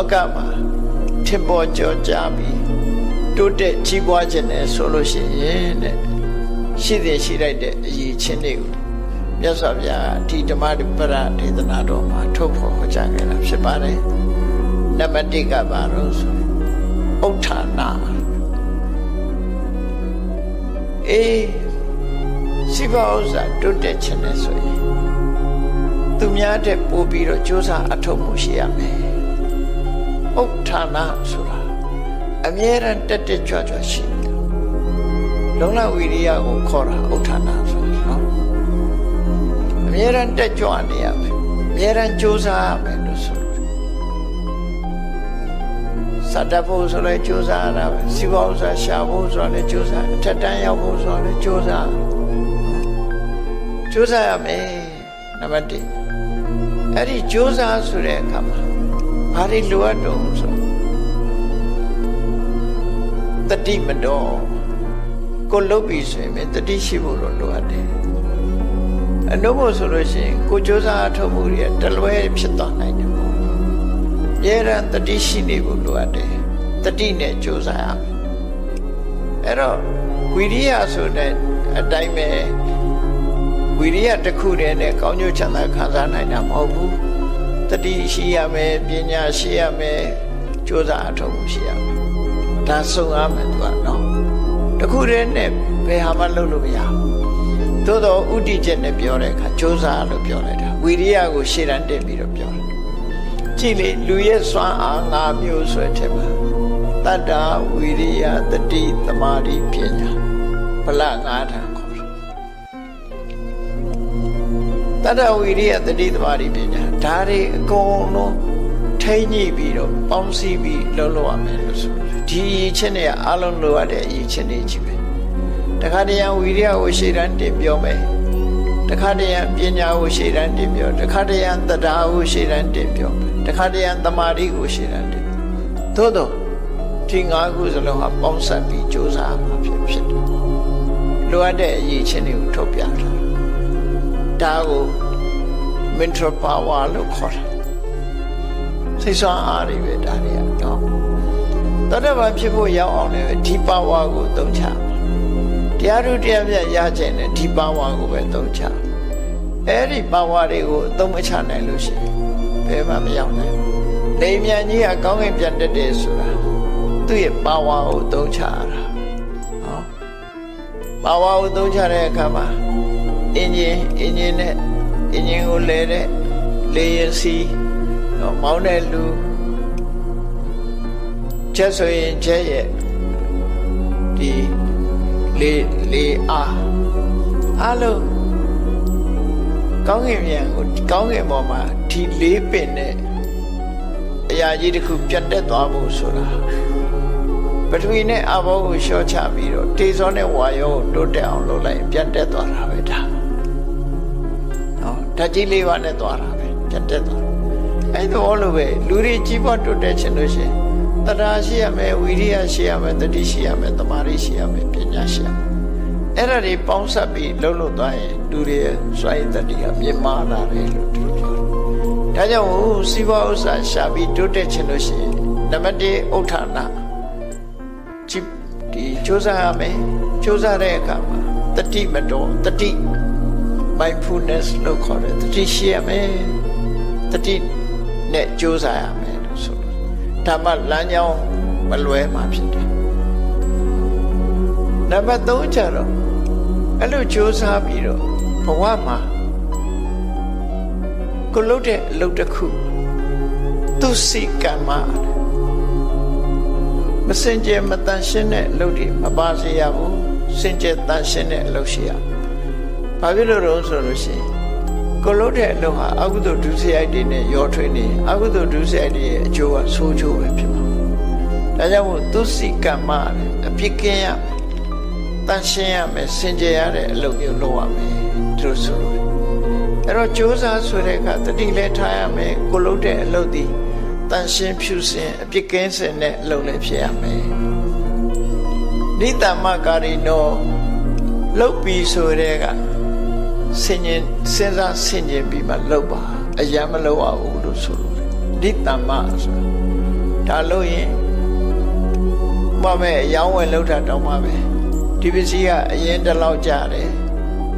လောကမှာထင်ပေါ်ကြောကြပြီးတိုးတက်ကြီးပွားခြင်းနဲ့ဆိုလို့ရှိရင်တဲ့ရှိတဲ့ရှိလိုက်တဲ့အရေးချင်းတွေကိုမြတ်စွာဘုရားဒီဓမ္မပရဒေသနာတော်မှာထုတ်ဖော်ဟောကြားခဲ့တာဖြစ်ပါတယ်နံပါတ်1ကပါတော့ဆိုဥဋ္ဌာဏအေးစိဘဥစ္စာတိုးတက်ခြင်းနဲ့ဆိုရင်သူများတဲ့ပို့ပြီးတော့ကြိုးစားအထောက်မှုရှိရမယ် ဥဋ္ဌာဏဆိုတာအမြဲတမ်းတက်တက်ကြွကြွရှိတယ်လုံလဝိရိယကိုခေါ်တာဥဋ္ဌာဏဆိုတာနော်အမြဲတမ်းတက်ကြွနေရမယ်အမြဲတမ်းကြိုးစားရမယ်လို့ဆိုတယ်စတတ်ဖို့ဆိုလဲကြိုးစားရတာပဲစီးပွားဥစ္စာရှာဖို့ဆိုလဲကြိုးစားအထက်တန်းရောက်ဖို့ဆိုလဲကြိုးစားကြိုးစားရမယ်နံပါတ်1အဲ့ဒီကြိုးစားဆိုတဲ့အခါမှာ ဘာတွေလိုအပ်တုံးဆိုတတိမတော်ကိုလုတ်ပြီဆိုရင်တတိရှိဖို့တော့လိုအပ်တယ်အနုဘောဆိုလို့ရှိရင်ကိုကြိုးစားအထောက်မှုတွေတလွဲဖြစ်သွားနိုင်တယ်ပေါ့ရဲရန်တတိရှိနေဖို့လိုအပ်တယ်တတိနဲ့ကြိုးစားရမယ်အဲ့တော့ဝိရိယဆိုတဲ့အတိုင်းပဲဝိရိယတစ်ခုတည်းနဲ့ကောင်းကျိုးချမ်းသာခံစားနိုင်တာမဟုတ်ဘူး တတိရှိရမယ်ပညာရှိရမယ်ကြိုးစားအထောက်မှုရှိရမယ်ဒါစုံရမယ်သူကနော်တခုတည်းနဲ့ဘယ်ဟာမှလုပ်လို့မရဘူးသို့တော့ဥတီချက်နဲ့ပြောတဲ့အခါကြိုးစားလို့ပြောလိုက်တာဝိရိယကိုရှေ့တန်းတင်ပြီးတော့ပြောတယ်ကြည့်လေလူရဲ့စွမ်းအား၅မျိုးဆိုတဲ့ထက်မှာတတ္တာဝိရိယတတိသမာဓိပညာဗလ၅ဌာန် တယ်တတ္တဝိရိယတတိသမာဓိပညာဒါတွေအကုန်လုံးထိမ့်ညှိပြီးတော့ပေါင်းစည်းပြီးလှုပ်လို့ရမယ်လို့ဆိုတယ်ဒီအရေးချင်းတွေကအလုံးလိုရတဲ့အရေးချင်းတွေကြီးပဲတခါတရံဝိရိယကိုရှေ့တန်းတင်ပြောမယ်တခါတရံပညာကိုရှေ့တန်းတင်ပြောတခါတရံတဒါကိုရှေ့တန်းတင်ပြောတခါတရံသမာဓိကိုရှေ့တန်းတင်သို့တော့ဒီငါးခုစလုံးဟာပေါင်းစပ်ပြီးကြိုးစားမှာဖြစ်ဖြစ်တယ်လိုအပ်တဲ့အရေးချင်းတွေကိုထုတ်ပြတာ ဒါကို mental power လို့ခေါ်တာစိတ်ဆွမ်းအားတွေပဲဒါတွေကတော့တတ္တဗံဖြစ်ဖို့ရောက်အောင်လည်းဒီ power ကိုသုံးချတရားတို့တရားမြတ်ရခြင်းနဲ့ဒီ power ကိုပဲသုံးချအဲ့ဒီ power တွေကိုအသုံးမချနိုင်လို့ရှိရင်ဘယ်မှမရောက်နိုင်ဘူးလေမြန်ကြီးကကောင်းကင်ပြန်တက်တယ်ဆိုတာသူ့ရဲ့ power ကိုသုံးချရတာဟော power ကိုသုံးချတဲ့အခါမှာ အင်ဂျင်အင်ဂျင်နဲ့အင်ဂျင်ကိုလဲတဲ့လေရင်စီတော့မောင်းတဲ့လူချက်ဆိုရင်ချက်ရဲ့ဒီလေလေအားအားလုံးကောင်းကင်မြန်ကိုကောင်းကင်ပေါ်မှာဒီလေးပင်နဲ့အရာကြီးတစ်ခုပြတ်တက်သွားဖို့ဆိုတာပထဝီနဲ့အဘောကိုရှော့ချပြီးတော့တေဇောနဲ့ဝါယောကိုတိုးတက်အောင်လုပ်လိုက်ပြတ်တက်သွားတာပဲဒါနော် ဓာတ်ကြီးလေးပါနဲ့သွားတာပဲပြတ်တက်သွားအဲ့တော့လိုပဲလူတွေကြီးပွားတိုးတက်ခြင်းလို့ရှိရင်တရားရှိရမယ်ဝိရိယရှိရမယ်တတိရှိရမယ်တမာရီရှိရမယ်ပညာရှိရမယ်အဲ့ဒါတွေပေါင်းစပ်ပြီးလှုပ်လို့သွားရင်လူတွေရဲ့စွမ်းရည်တတိကမြင့်မားလာတယ်လို့သူတို့ပြောတယ်ဒါကြောင့်ဟိုစီးပွားဥစ္စာရှာပြီးတိုးတက်ခြင်းလို့ရှိရင်နံပါတ်1ဥဋ္ဌာဏကြည့်ဒီစ조사ရမယ်စ조사တဲ့အခါမှာတတိမတော်တတိ mindfulness လို့ခေါ်တယ်တတိရှိရမယ်တတိနဲ့ကြိုးစားရမယ်လို့ဆိုလို့ဓမ္မလမ်းကြောင်းမလွဲမှာဖြစ်တယ်နံပါတ်3ကျတော့အဲ့လိုကြိုးစားပြီးတော့ဘဝမှာကိုလုပ်တဲ့အလုပ်တစ်ခုသူစိတ်ကံမှာမစင်ကြယ်မတန်ရှင်းတဲ့အလုပ်တွေမပါစေရဘူးစင်ကြယ်တန်ရှင်းတဲ့အလုပ်ရှိရမယ် ဘာဖြစ်လို့လဲဆိုလို့ရှိရင်ကိုလို့တဲ့အလုပ်ဟာအကုသိုလ်ဒုစရိုက်တွေနဲ့ရောထွေးနေအကုသိုလ်ဒုစရိုက်တွေရဲ့အကျိုးကဆိုးကျိုးပဲဖြစ်မှာဒါကြောင့်မို့သူစိကမ္မအပြစ်ကင်းရမယ်တန်ရှင်းရမယ်စင်ကြယ်ရတဲ့အလုပ်မျိုးလုပ်ရမယ်သူတို့ဆိုလို့အဲ့တော့ကြိုးစားဆိုတဲ့အခါတတိလဲထားရမယ်ကိုလို့တဲ့အလုပ်ဒီတန်ရှင်းဖြူစင်အပြစ်ကင်းစင်တဲ့အလုပ်လည်းဖြစ်ရမယ်နိတ္တမကာရီနောလုတ်ပြီးဆိုတဲ့က ဆင်ញင်စဉ်းစားဆင်ញင်ပြီးမှလုတ်ပါအယံမလုတ်အောင်လို့ဆိုလို့နိတ္တမဆိုတာဒါလို့ရင်မမဲအယောင်းဝယ်လောက်တာတောင်းပါပဲဒီပစ္စည်းကအရင်တစ်လောက်ကြတယ်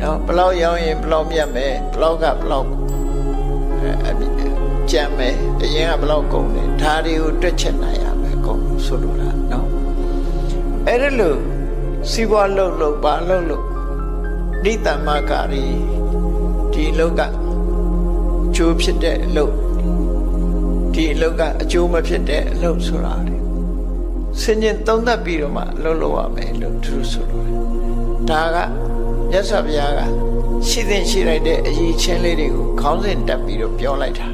နော်ဘလောက်ရောင်းရင်ဘလောက်မြတ်မယ်ဘလောက်ကဘလောက်အဲကြံမယ်အရင်ကဘလောက်ကုန်တယ်ဒါတွေကိုတွက်ချက်နိုင်ရမယ်ကုန်ဆိုလိုတာနော်အဲ့ဒါလို့စီးပွားလုပ်လို့ပါလုပ်လို့ နိတ္တမကာရီဒီလောက်ကကျိုးဖြစ်တဲ့အလုပ်ဒီအလုပ်ကအကျိုးမဖြစ်တဲ့အလုပ်ဆိုတာလေစင်ញင်သုံးသပ်ပြီးတော့မှအလုပ်လုပ်ရမယ်လို့သူတို့ဆိုလို့ဒါကမြတ်စွာဘုရားကရှိသင့်ရှိလိုက်တဲ့အရေးချင်းလေးတွေကိုခေါင်းစဉ်တက်ပြီးတော့ပြောလိုက်တာ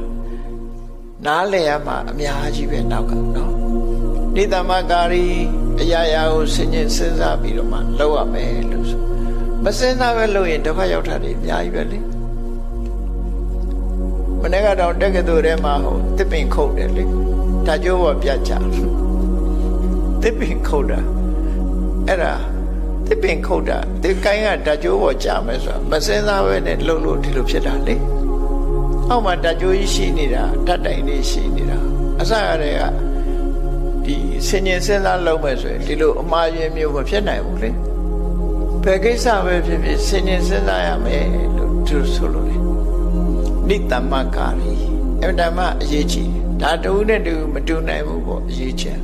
နားလည်ရမှာအများကြီးပဲနောက်ကနော်နိတ္တမကာရီအရာရာကိုစင်ញင်စဉ်းစားပြီးတော့မှလုပ်ရမယ်လို့ဆို မစဉ်းစားပဲလုပ်ရင်ဒုက္ခရောက်တာတွေအများကြီးပဲလေမနေ့ကတော့တက္ကသိုလ်ထဲမှာဟိုတစ်ပင်ခုတ်တယ်လေဒါကြိုးပေါ်ပြတ်ချတစ်ပင်ခုတ်တာအဲ့ဒါတစ်ပင်ခုတ်တာဒီကိုင်းကဓာကြိုးပေါ်ကြာမယ်ဆိုတာမစင်စားပဲနဲ့လှုပ်လို့ဒီလိုဖြစ်တာလေအောက်မှာဓာကြိုးကြီးရှိနေတာဓာတ်တိုင်လေးရှိနေတာအစရတဲ့ကဒီစင်ញင်စဉ်းစားလုပ်မယ်ဆိုရင်ဒီလိုအမှားယွင်းမျိုးမဖြစ်နိုင်ဘူးလေ ဘယ်ကိစ္စပဲဖြစ်ဖြစ်စင်ញင်စဉ်းစားရမယ်လို့သူဆိုလို့လေနိတ္တမကာရီအမှန်တမ်းအရေးကြီးတယ်ဒါတူနဲ့တူမတူနိုင်ဘူးပေါ့အရေးချင်